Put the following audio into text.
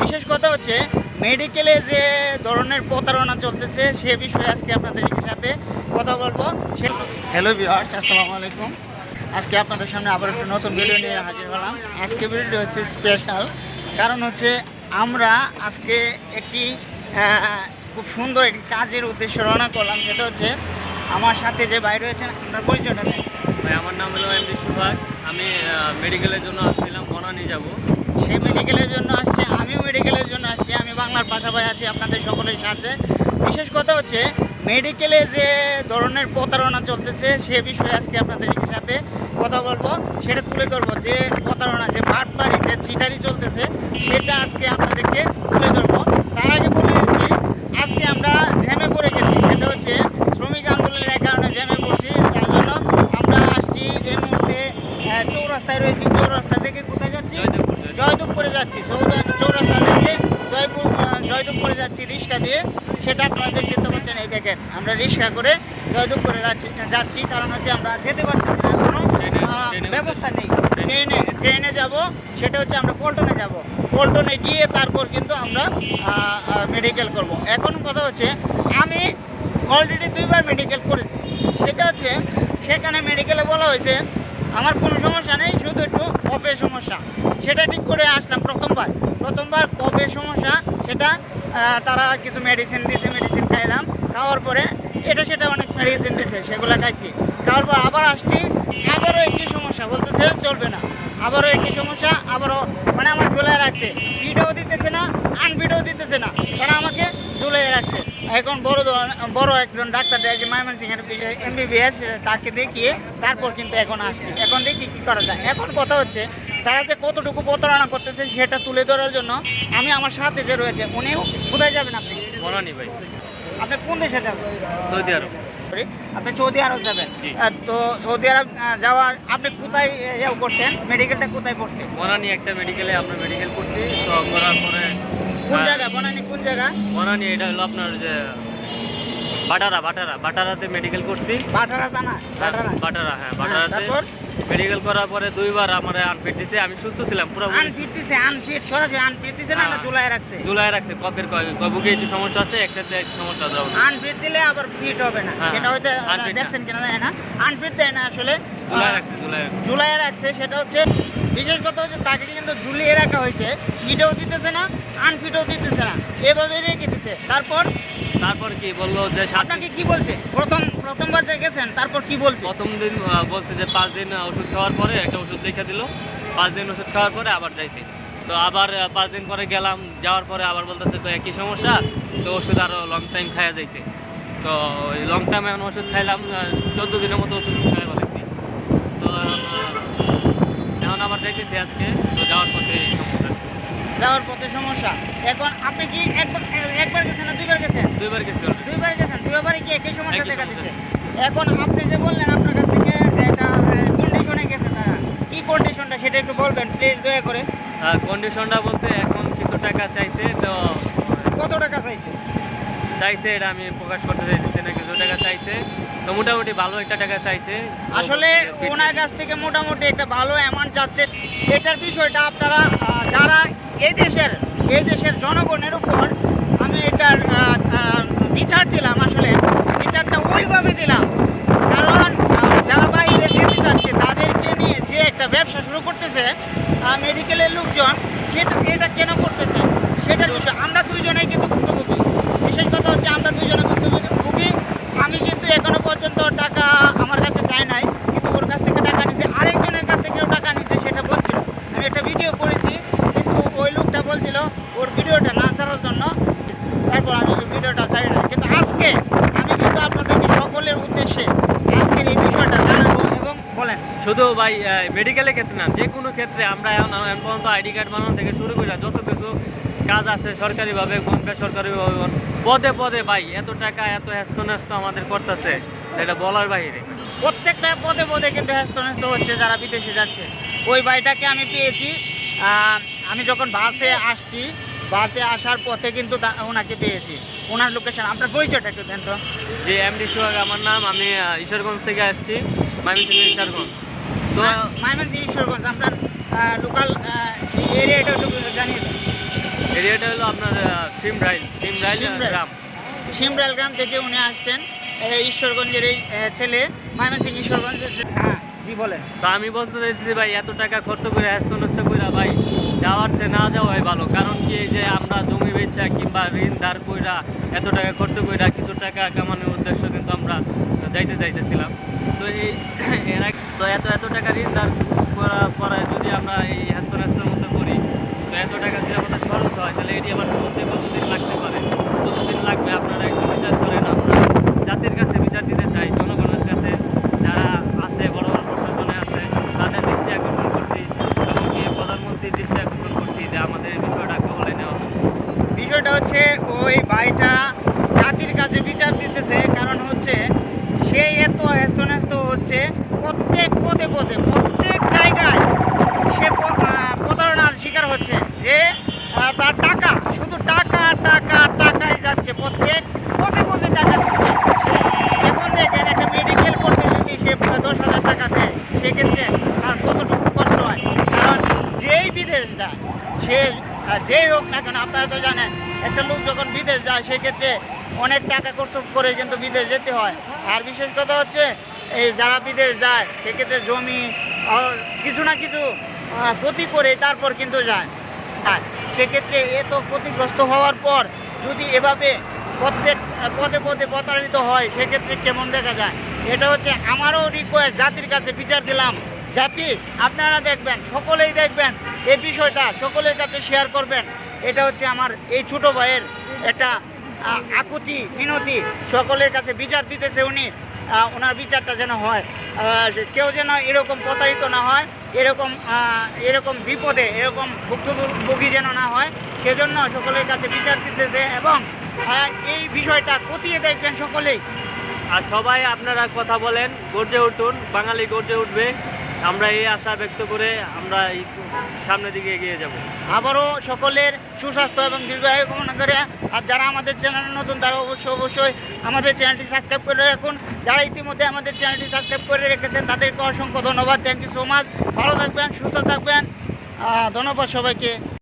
বিশেষ কথা হচ্ছে মেডিকেলে যে ধরনের প্রতারণা চলতেছে সে বিষয়ে আজকে আপনাদের সাথে কথা বলব। সে হ্যালো ভিউয়ার্স আসসালামু আলাইকুম। আজকে আপনাদের সামনে আবার একটা নতুন ভিডিও নিয়ে হাজির হলাম। আজকে ভিডিওটি হচ্ছে স্পেশাল কারণ হচ্ছে আমরা আজকে একটি খুব সুন্দর একটি কাজের উদ্দেশ্যে রওনা করলাম। সেটা হচ্ছে আমার সাথে যে বাইরে রয়েছেন আপনার পরিচয়টা দেন। ভাই আমার নাম হলো এমডি সুভাগ আমি মেডিকেলের জন্য আসছিলাম বনানি যাব। সে মেডিকেলের জন্য আসছে, আমিও মেডিকেলের জন্য আসছি, আমি বাংলার পাশাপাশি আছি, আপনাদের সকলের সাথে বিশেষ কথা হচ্ছে মেডিকেলে যে ধরনের প্রতারণা চলতেছে, সে বিষয়ে আজকে আপনাদের সাথে কথা বলব। সেটা তুলে ধরবো, যে প্রতারণা, যে বাটপাড়ি, যে চিটারি চলতেছে, সেটা আজকে আপনাদেরকে তুলে ধরবো। তার আগে বলে দিচ্ছি, আজকে আমরা জ্যামে পড়ে গেছি, সেটা হচ্ছে শ্রমিক আন্দোলনের কারণে জ্যামে পড়ছি যার জন্য আমরা আসছি এই মুহূর্তে চৌরাস্তায় রয়েছি, চৌরাস্তা থেকে জয়দেবপুর, যাচ্ছি। চৌরাস্তা থেকে জয়পুর জয়দেবপুরে যাচ্ছি রিক্সা দিয়ে। সেটা আপনারা দেখতে পাচ্ছেন এই দেখেন আমরা রিক্সা করে জয়দেবপুরে যাচ্ছি যাচ্ছি। কারণ হচ্ছে আমরা যেতে পারতেছি না কোনো ব্যবস্থা নেই। ট্রেনে। ট্রেনে যাব সেটা হচ্ছে আমরা পল্টনে যাব। পল্টনে গিয়ে তারপর কিন্তু আমরা মেডিকেল করব। এখন কথা হচ্ছে আমি অলরেডি দুইবার মেডিকেল করেছি। সেটা হচ্ছে সেখানে মেডিকেলে বলা হয়েছে আমার কোনো সমস্যা নেই শুধু একটু কফের সমস্যা। সেটা ঠিক করে আসলাম প্রথমবার। প্রথমবার কফের সমস্যা? সেটা তারা কিছু মেডিসিন দিয়েছে মেডিসিন খাইলাম। খাওয়ার পরে এটা সেটা অনেক মেডিসিন দিয়েছে সেগুলো খাইছি। খাওয়ার পর আবার আসছি, আবারও একই সমস্যা, বলতেছে চলবে না। আবারও একই সমস্যা, আবারও মানে আমার ঝুলাই রাখছে। ভিডিও দিতেছে না আনভিডিও দিতেছে না। তারা আমাকে ঝুলাই রাখছে। এখন বড় বড় একজন ডাক্তার দেয় যে ময়মন সিংহের এমবিবিএস, তাকে দেখিয়ে তারপর কিন্তু এখন আসছি। এখন দেখি কি করা যায়। এখন কথা হচ্ছে তারা যে কতটুকু প্রতারণা করতেছে সেটা তুলে ধরার জন্য আমি আমার সাথে যে রয়েছে উনিও কোথায় যাবেন আপনি? বনানি ভাই। আপনি কোন দেশে যাবেন? Saudi Arab. আপনি সৌদি আরব যাবেন? তো সৌদি আরব যাওয়ার আপনি কোথায় করছেন? মেডিকেলটা কোথায় পড়ছে বনানি একটা মেডিকেলে আমরা মেডিকেল করছি তো করার পরে কোন জায়গা? বনানি কোন জায়গা? বনানি এটা হলো আপনার যে বাটারা বাটারা বাটারাতে মেডিকেল করছি। বাটারা জানা বাটারা। বাটারা হ্যাঁ বাটারাতে। তারপর? মেডিকেল করার পরে দুইবার আমার আনফিট দিছে আমি সুস্থ ছিলাম পুরো আনফিট দিছে আনফিট সরাসরি আনফিট দিছে না না হ্যাঁ। চুলায় রাখছে। জুলাই রাখছে কফের কবুকে একটু সমস্যা আছে একসাথে একটু সমস্যা আছে আনফিট দিলে আবার ফিট হবে না। হ্যাঁ, সেটা হয়তো দেখছেন কিনা জানি না। আনফিট দেয় না আসলে। জুলাই রাখছে জুলাই রাখছে। ঝুলাইয়ে রাখছে সেটা হচ্ছে বিশেষ কথা হচ্ছে তাকে কিন্তু ঝুলিয়ে রাখা হয়েছে। ফিটও দিতেছে না আনফিটও দিতেছে না। এভাবে রেখে দিছে। তারপর তারপর কি বলল যে আপনাকে কি বলছে? প্রথম প্রথমবার যে গেছেন তারপর কি বলছে? প্রথম দিন বলছে যে পাঁচ দিন ওষুধ খাওয়ার পরে একটা ওষুধ লিখে দিল। পাঁচ দিন ওষুধ খাওয়ার পরে আবার যাইতে। তো আবার পাঁচ দিন পরে গেলাম যাওয়ার পরে আবার বলতেছে তো একই সমস্যা তো ওষুধ আরও লং টাইম খাওয়া যাইতে। তো ওই লং টাইম এখন ওষুধ খাইলাম চোদ্দ দিনের মতো ওষুধ খাওয়া বলেছি তো এখন, আবার দেখেছি আজকে তো যাওয়ার পথে সমস্যা। যাওয়ার পথে সমস্যা। এখন আপনি কি একবার একবার গেছেন না দুইবার গেছি। দুইবার গেছেন দুইবারই কি একই সমস্যা দেখা। দিচ্ছে? এখন আপনি যে বললেন আপনার কাছ থেকে একটা কন্ডিশনে গেছে তারা। কি কন্ডিশনটা সেটা একটু বলবেন প্লিজ দয়া করে। কন্ডিশনটা বলতে এখন কিছু টাকা চাইছে তো কত টাকা চাইছে? চাইছে এটা আমি প্রকাশ করতে চাইতেছি না কিছু টাকা চাইছে। তো মোটামুটি ভালো একটা টাকা চাইছে। আসলে ওনার কাছ থেকে মোটামুটি একটা ভালো অ্যামাউন্ট যাচ্ছে। এটার বিষয়টা আপনারা যারা এই দেশের এই দেশের জনগণের উপর আমি এটার বিচার দিলাম আসলে। বিচারটা ওইভাবে দিলাম। কারণ যারা বাইরে যেতে যাচ্ছে, তাদেরকে নিয়ে যে একটা ব্যবসা শুরু করতেছে মেডিকেলের লোকজন, সেটা, এটা কেন করতেছে? সেটার বিষয়। আমরা দুইজনেই কিন্তু ভুক্তভোগী। বিশেষ কথা হচ্ছে, আমরা দুইজনে ভুক্তভোগী। আমি কিন্তু এখনও পর্যন্ত টাকা আমার কাছে চাই নাই, কিন্তু ওর কাছ থেকে টাকা নিচ্ছে আরেকজনের কাছ থেকেও টাকা নিচ্ছে সেটা বলছিল। আমি একটা ভিডিও করেছি, কিন্তু ওই লোকটা বলছিল, ওর ভিডিওটা না জন্য, তারপর আমি ভিডিওটা ছাড়ি না কিন্তু আজকে আমি কিন্তু আপনাদেরকে সকলের উদ্দেশ্যে আজকের এই বিষয়টা জানাব এবং বলেন শুধু ভাই মেডিকেলের ক্ষেত্রে না যে কোনো ক্ষেত্রে আমরা এখন এখন পর্যন্ত আইডি কার্ড বানানো থেকে শুরু করে যত কিছু কাজ আছে সরকারিভাবে কোন বেসরকারিভাবে পদে পদে ভাই এত টাকা এত হ্যাস্ত আমাদের করতেছে এটা বলার বাইরে। প্রত্যেকটা পদে পদে কিন্তু হ্যাস্ত হচ্ছে যারা বিদেশে যাচ্ছে। ওই বাড়িটাকে আমি পেয়েছি আমি যখন বাসে আসছি বাসে আসার পথে কিন্তু ওনাকে পেয়েছি। ওনার লোকেশন আপনার পরিচয়টা একটু দেন তো। যে এমডি সোহাগ আমার নাম আমি ঈশ্বরগঞ্জ থেকে আসছি ময়মনসিংহ ঈশ্বরগঞ্জ। তো মাইমেন্সি ঈশ্বরগঞ্জ আপনার লোকাল এরিয়াটা একটু জানিয়ে দেন এরিয়াটা হলো আপনার সিমরাইল সিমরাইল। গ্রাম গ্রাম থেকে উনি আসছেন ঈশ্বরগঞ্জের এই ছেলে। ঈশ্বরগঞ্জের হ্যাঁ জি বলেন। তো আমি বলতে চাইছি ভাই এত টাকা খরচ করে হ্যাস্ত নষ্ট করে ভাই যাওয়ার চেয়ে না যাওয়াই ভালো। কারণ কি এই যে আমরা জমি বেচা কিংবা ঋণ ধার কইরা এত টাকা খরচ কইরা কিছু টাকা কামানোর উদ্দেশ্য কিন্তু আমরা যাইতে যাইতেছিলাম তো এই এরা তো এত এত টাকা ঋণ তার করা পরে যদি আমরা এই হ্যাস্ত ন্যাস্তের মধ্যে করি তো এত টাকা যদি আমাদের খরচ হয়, তাহলে এটি আবার করতে কতদিন লাগতে পারে? কতদিন লাগবে? আপনারা একটু বিচার করেন, আমরা জাতির কাছে বিচার দিতে চাই, জনগণের কাছে যারা আছে বড় বড় প্রশাসনে আছে তাদের দৃষ্টি আকর্ষণ করছি এমনকি প্রধানমন্ত্রীর দৃষ্টি আকর্ষণ করছি যে আমাদের এই বিষয়টা কবলে নেওয়া হোক। বিষয়টা হচ্ছে ওই ভাইটা জাতির কাছে বিচার দিতেছে কারণ হচ্ছে সে এত হ্যস্ত হচ্ছে প্রত্যেক পদে পদে প্রত্যেক জায়গায় সে প- আহ, প্রতারণার শিকার হচ্ছে যে আহ, তার টাকা শুধু টাকা টাকা টাকাই যাচ্ছে প্রত্যেক পদে পদে টাকা দিচ্ছে এখন দেখেন একটা মেডিকেল করতে যদি সে দশ হাজার টাকা দেয় সেক্ষেত্রে তার কতটুকু কষ্ট হয় কারণ যেই বিদেশ যায় সে আহ, যেই হোক না কেন আপনারা তো জানেন, একটা লোক যখন বিদেশ যায়, সেক্ষেত্রে অনেক টাকা খরচ করে কিন্তু বিদেশ যেতে হয়। আর বিশেষ কথা হচ্ছে, এই যারা বিদেশ যায়, সেক্ষেত্রে জমি কিছু না কিছু ক্ষতি করে তারপর কিন্তু যায়। আর সেক্ষেত্রে এ তো ক্ষতিগ্রস্ত হওয়ার পর যদি এভাবে প্রত্যেক, পদে পদে প্রতারিত হয়, সেক্ষেত্রে কেমন দেখা যায়? এটা হচ্ছে আমারও রিকোয়েস্ট জাতির কাছে বিচার দিলাম। জাতি, আপনারা দেখবেন, সকলেই দেখবেন এই বিষয়টা, সকলের কাছে শেয়ার করবেন। এটা হচ্ছে আমার এই ছোট ভাইয়ের একটা আকুতি, মিনতি। সকলের কাছে বিচার দিতেছে উনি ওনার বিচারটা যেন হয়। কেউ যেন এরকম প্রতারিত না হয়, এরকম এরকম বিপদে, এরকম ভুক্তভোগী যেন না হয়, সেজন্য সকলের কাছে বিচার দিতেছে এবং এই বিষয়টা খতিয়ে দেখবেন সকলেই। আর সবাই আপনারা কথা বলেন, গর্জে উঠুন, বাঙালি গর্জে উঠবে। আমরা এই আশা ব্যক্ত করে আমরা এই সামনের দিকে এগিয়ে যাব। আবারও সকলের সুস্বাস্থ্য এবং দীর্ঘায়ু কামনা করে আর যারা আমাদের চ্যানেলে নতুন, তারা অবশ্যই অবশ্যই আমাদের চ্যানেলটি সাবস্ক্রাইব করে রাখুন। যারা ইতিমধ্যে আমাদের চ্যানেলটি সাবস্ক্রাইব করে রেখেছেন, তাদেরকে অসংখ্য ধন্যবাদ। থ্যাংক ইউ সো মাচ ভালো থাকবেন, সুস্থ থাকবেন। ধন্যবাদ সবাইকে।